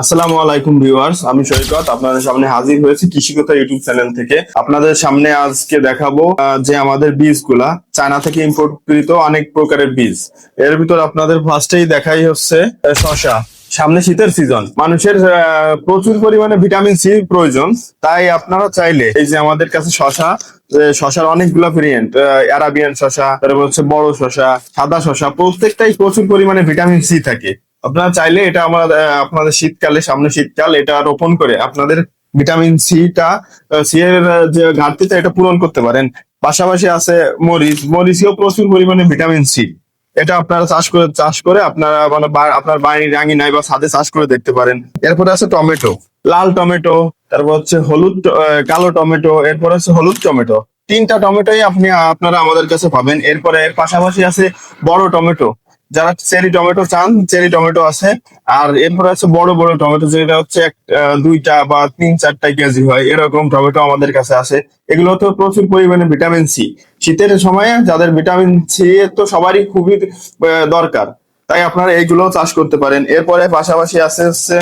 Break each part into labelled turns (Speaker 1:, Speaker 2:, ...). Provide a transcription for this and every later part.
Speaker 1: আসসালামু আলাইকুম ভিউয়ার্স, আমি সৈকত আপনাদের সামনে হাজির হয়েছি কৃষিকতা ইউটিউব চ্যানেল থেকে। আপনাদের সামনে আজকে দেখাবো যে আমাদের বীজগুলা, চায়না থেকে ইম্পোর্টকৃত অনেক প্রকারের বীজ। এর ভিতর আপনাদের ফার্স্টেই দেখাই হচ্ছে শসা। সামনে শীতের সিজন মানুষের প্রচুর পরিমাণে ভিটামিন সি প্রয়োজন, তাই আপনারা চাইলে এই যে আমাদের কাছে শসা শশার অনেকগুলো ভেরিয়েন্ট অ্যারাবিয়ান শসা, তারপর হচ্ছে বড় শসা, সাদা শসা, প্রত্যেকটাই প্রচুর পরিমাণে ভিটামিন সি থাকে। আপনারা চাইলে এটা আমার আপনাদের শীতকালে, সামনে শীতকাল, এটা রোপণ করে আপনাদের ভিটামিন সিটা সি এর যে ঘাটতিটা এটা পূরণ করতে পারেন। পাশাপাশি আছে মরিচ। মরিচেও প্রচুর পরিমাণে ভিটামিন সি এটা আপনারা চাষ করে চাষ করে আপনারা মানে আপনার বাড়ির রাঙি নাই বা ছাদে চাষ করে দেখতে পারেন। এরপরে আছে টমেটো। লাল টমেটো, তারপর হচ্ছে হলুদ কালো টমেটো, এরপর হচ্ছে হলুদ টমেটো। তিনটা টমেটোই আপনি, আপনারা আমাদের কাছে পাবেন। এরপরে এর পাশাপাশি আছে বড় টমেটো। যারা চেরি টমেটো চান, চেরি টমেটো আছে। আর এরপরে আছে বড় বড় টমেটো, যেটা হচ্ছে দুইটা বা তিন, চারটা কেজি হয়, এরকম টমেটো আমাদের কাছে আছে। এগুলো তো প্রচুর পরিমাণে ভিটামিন সি। শীতের সময়ে যাদের ভিটামিন সি তো সবারই খুবই দরকার। তাই আপনারা এইগুলো চাষ করতে পারেন। এরপরে পাশাপাশি আছে হচ্ছে,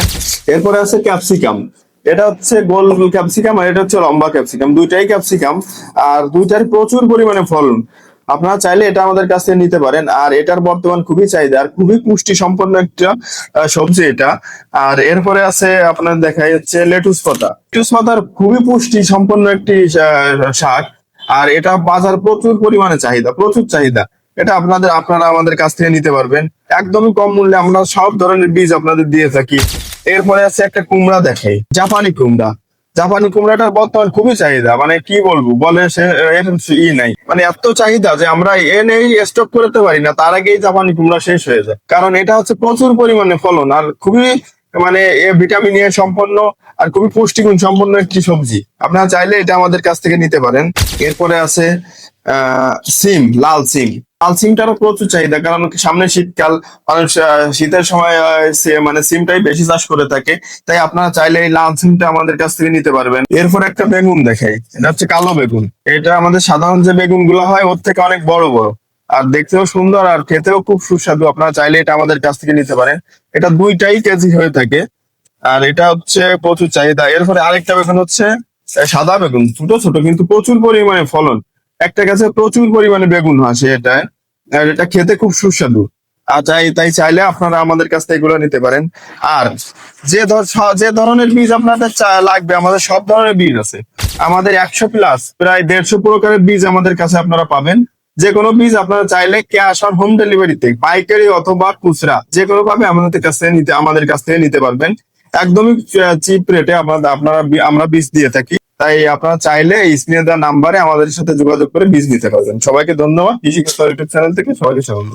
Speaker 1: এরপরে আছে ক্যাপসিকাম। এটা হচ্ছে গোল ক্যাপসিকাম আর এটা হচ্ছে লম্বা ক্যাপসিকাম। দুইটাই ক্যাপসিকাম। আর দুইটার প্রচুর পরিমাণে ফলন। আপনারা চাইলে এটা আমাদের কাছ থেকে নিতে পারেন। আর এটার বর্তমান খুবই চাহিদা, আর খুবই পুষ্টি সম্পন্ন একটা সবজি এটা। আর এরপরে আছে আপনার দেখা যাচ্ছে লেটুস পাতা। লেটুস পাতার খুবই পুষ্টি সম্পন্ন একটি শাক। আর এটা বাজার প্রচুর পরিমাণে চাহিদা, প্রচুর চাহিদা। এটা আপনাদের, আপনারা আমাদের কাছ থেকে নিতে পারবেন। একদমই কম মূল্যে আমরা সব ধরনের বীজ আপনাদের দিয়ে থাকি। এরপরে আছে একটা কুমড়া দেখাই, জাপানি কুমড়া। জাপানি কুমড়াটার বর্তমান খুবই চাহিদা। মানে কি বলব? বলে সে ই নাই। মানে এত চাহিদা যে আমরা এনেই স্টক করতে পারি না, তার আগেই জাপানি কুমড়া শেষ হয়ে যায়। কারণ এটা হচ্ছে প্রচুর পরিমাণে ফলন আর খুবই মানে এ ভিটামিন এ সম্পন্ন আর খুবই পুষ্টিগুণ সম্পন্ন একটি সবজি। আপনারা চাইলে এটা আমাদের কাছ থেকে নিতে পারেন। এরপরে আছে সিম, লাল সিম। লাল সিমটারও প্রচুর চাহিদা, কারণ সামনে শীতকাল মানুষ শীতের সময় মানে সিমটাই বেশি চাষ করে থাকে। তাই আপনারা চাইলে এই লাল সিমটা আমাদের কাছ থেকে নিতে পারবেন। এরপর একটা বেগুন দেখাই। এটা হচ্ছে কালো বেগুন। এটা আমাদের সাধারণ যে বেগুনগুলো হয়, ওর থেকে অনেক বড় বড়। আর দেখতেও সুন্দর আর খেতেও খুব সুস্বাদু। আপনারা চাইলে এটা আমাদের কাছ থেকে নিতে পারেন। এটা দুইটাই কেজি হয়ে থাকে। আর এটা হচ্ছে প্রচুর চাহিদা। এরপরে আরেকটা বেগুন হচ্ছে সাদা বেগুন। ছোট ছোট, কিন্তু প্রচুর পরিমাণে ফলন। একটা গাছে প্রচুর পরিমাণে বেগুন আসে এটা এটা খেতে খুব সুস্বাদু। আর তাই তাই চাইলে আপনারা আমাদের কাছ থেকে এগুলো নিতে পারেন। আর যে যে ধরনের বীজ আপনাদের লাগবে, আমাদের সব ধরনের বীজ আছে। আমাদের একশো প্লাস প্রায় দেড়শো প্রকারের বীজ আমাদের কাছে আপনারা পাবেন। যে কোনো বীজ আপনারা চাইলে ক্যাশ আর হোম ডেলিভারিতে পাইকারি অথবা খুচরা যে কোনো ভাবে আমাদের কাছ থেকে নিতে আমাদের কাছ থেকে নিতে পারবেন। একদমই চিপ রেটে আমাদের আপনারা আমরা বীজ দিয়ে থাকি। তাই আপনারা চাইলে স্ক্রিনে দেওয়া নাম্বারে আমাদের সাথে যোগাযোগ করে বীজ নিতে পারবেন। সবাইকে ধন্যবাদ। কৃষি চ্যানেল থেকে সবাইকে স্বাগত।